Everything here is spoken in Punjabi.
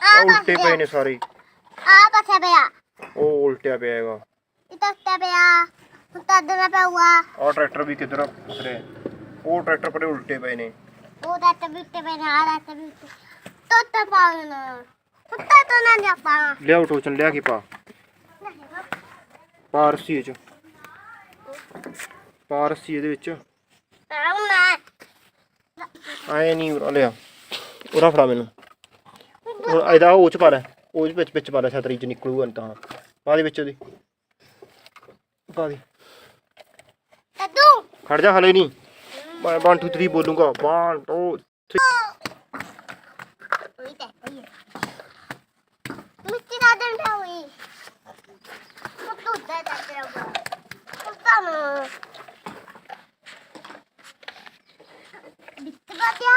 ਆਹ ਉਲਟੇ ਪਏ ਨੇ ਸਾਰੇ। ਆ ਪਾਸੇ ਪਿਆ। ਉਹ ਉਲਟਿਆ ਪਿਆ ਹੈਗਾ ਤਾਂ ਪਿਆ। ਹੁਣ ਤਾਂ ਦੇਣਾ ਪਊਗਾ ਆਹ ਟਰੈਕਟਰ ਵੀ ਕਿੱਧਰ ਉਤਰੇ ਉਹ ਟਰੈਕਟਰ ਪਰੇ ਉਲਟੇ ਪਏ ਨੇ। ਉਹ ਦਾ ਤੇ ਬਿੱਟੇ ਪੈ ਨਾ ਆ ਤੇ ਬਿੱਟੇ ਤੋ ਤਾਂ ਪਾਉਣਾ ਕੁੱਤਾ ਤਾਂ ਨਾ ਜਾ ਪਾ। ਲਿਆਓ ਟੋਚਨ ਲਿਆ ਕੇ ਪਾ। ਪਾ ਰੱਸੀ ਇਹ ਚ। ਪਾ ਰੱਸੀ ਇਹਦੇ ਵਿੱਚ। ਆਉਣਾ। ਆਏ ਨਹੀਂ ਉਰਾ ਲਿਆ। ਉਰਾ ਫੜਾ ਮੈਨੂੰ। ਇਹਦਾ ਉਹ ਚ ਪਾ ਲੈ ਉਹ ਚ ਵਿੱਚ ਵਿੱਚ ਪਾ ਲੈ ਛਤਰੀ ਚ ਨਿਕਲੂਗਾ ਨਹੀਂ ਤਾਂ ਪਾ ਦੇ ਵਿੱਚ ਉਹਦੀ। ਪਾ ਦੇ। ਕੱਦੂ ਖੜ ਜਾ ਹਲੇ ਨਹੀਂ ਮੈਂ 1 2 3 ਬੋਲੂੰਗਾ। 1 2 3 ਮਿੱਟੀ ਦਾ ਡੰਡਾ ਹੋਈ। ਕੱਦੂ ਦਾ ਡੰਡਾ ਕੱਦੂ ਨੂੰ। ਦਿੱਤਾ ਗਿਆ